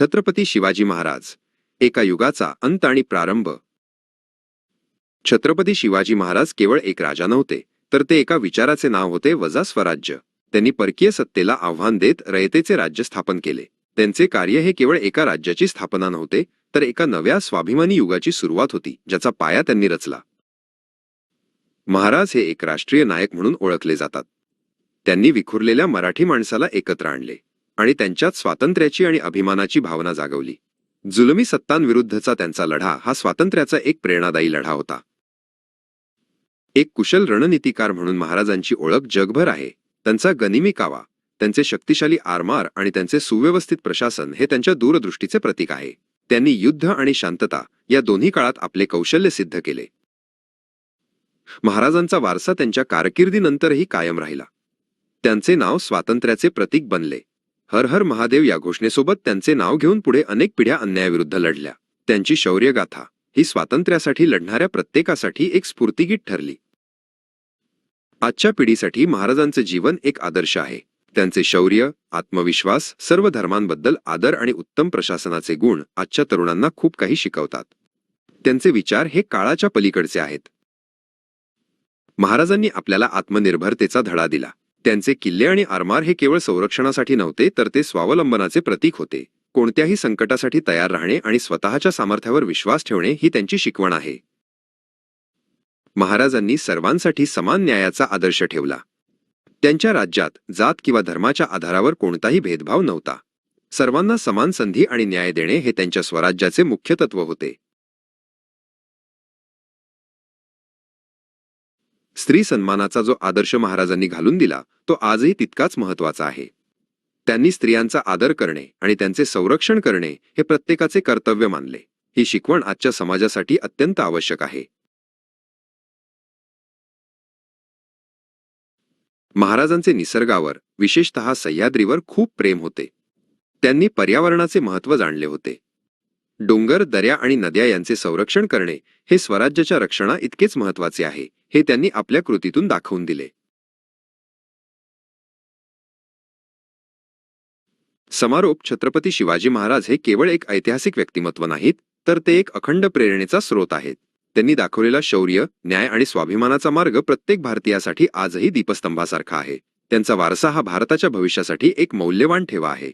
छत्रपती शिवाजी महाराज. एका युगाचा अंत आणि प्रारंभ. छत्रपती शिवाजी महाराज केवळ एक राजा नव्हते तर ते एका विचाराचे नाव होते वजा स्वराज्य. त्यांनी परकीय सत्तेला आव्हान देत रयतेचे राज्य स्थापन केले. त्यांचे कार्य हे केवळ एका राज्याची स्थापना नव्हते तर एका नव्या स्वाभिमानी युगाची सुरुवात होती ज्याचा पाया त्यांनी रचला. महाराज हे एक राष्ट्रीय नायक म्हणून ओळखले जातात. त्यांनी विखुरलेल्या मराठी माणसाला एकत्र आणले. आणि त्यांच्यात स्वातंत्र्याची आणि अभिमानाची भावना जागवली. जुलमी सत्तांविरुद्धचा त्यांचा लढा हा स्वातंत्र्याचा एक प्रेरणादायी लढा होता. एक कुशल रणनीतिकार म्हणून महाराजांची ओळख जगभर आहे. त्यांचा गनिमी कावा त्यांचे शक्तिशाली आरमार आणि त्यांचे सुव्यवस्थित प्रशासन हे त्यांच्या दूरदृष्टीचे प्रतीक आहे. त्यांनी युद्ध आणि शांतता या दोन्ही काळात आपले कौशल्य सिद्ध केले. महाराजांचा वारसा त्यांच्या कारकिर्दीनंतरही कायम राहिला. त्यांचे नाव स्वातंत्र्याचे प्रतीक बनले. हर हर महादेव या घोषणेसोबत त्यांचे नाव घेऊन पुढे अनेक पिढ्या अन्यायाविरुद्ध लढल्या. त्यांची शौर्यगाथा ही स्वातंत्र्यासाठी लढणाऱ्या प्रत्येकासाठी एक स्फूर्तिगीत ठरली. आजच्या पिढीसाठी महाराजांचे जीवन एक आदर्श आहे. त्यांचे शौर्य आत्मविश्वास सर्व धर्मांबद्दल आदर आणि उत्तम प्रशासनाचे गुण आजच्या तरुणांना खूप काही शिकवतात. त्यांचे विचार हे काळाच्या पलीकडचे आहेत. महाराजांनी आपल्याला आत्मनिर्भरतेचा धडा दिला. त्यांचे किल्ले आणि आरमार हे केवळ संरक्षणासाठी नव्हते तर ते स्वावलंबनाचे प्रतीक होते. कोणत्याही संकटासाठी तयार राहणे आणि स्वतःच्या सामर्थ्यावर विश्वास ठेवणे ही त्यांची शिकवण आहे. महाराजांनी सर्वांसाठी समान न्यायाचा आदर्श ठेवला. त्यांच्या राज्यात जात किंवा धर्माच्या आधारावर कोणताही भेदभाव नव्हता. सर्वांना समान संधी आणि न्याय देणे हे त्यांच्या स्वराज्याचे मुख्य तत्व होते. स्त्री सन्मानाचा जो आदर्श महाराजांनी घालून दिला तो आजही तितकाच महत्त्वाचा आहे. त्यांनी स्त्रियांचा आदर करणे आणि त्यांचे संरक्षण करणे हे प्रत्येकाचे कर्तव्य मानले. ही शिकवण आजच्या समाजासाठी अत्यंत आवश्यक आहे. महाराजांचे निसर्गावर विशेषतः सह्याद्रीवर खूप प्रेम होते. त्यांनी पर्यावरणाचे महत्त्व जाणले होते. डोंगर दऱ्या आणि नद्या यांचे संरक्षण करणे हे स्वराज्याच्या रक्षणा इतकेच महत्त्वाचे आहे. हे त्यांनी आपल्या कृतीतून दाखवून दिले. समारोप छत्रपती शिवाजी महाराज हे केवळ एक ऐतिहासिक व्यक्तिमत्व नाहीत तर ते एक अखंड प्रेरणेचा स्रोत आहेत. त्यांनी दाखवलेला शौर्य न्याय आणि स्वाभिमानाचा मार्ग प्रत्येक भारतीयासाठी आजही दीपस्तंभासारखा आहे. त्यांचा वारसा हा भारताच्या भविष्यासाठी एक मौल्यवान ठेवा आहे.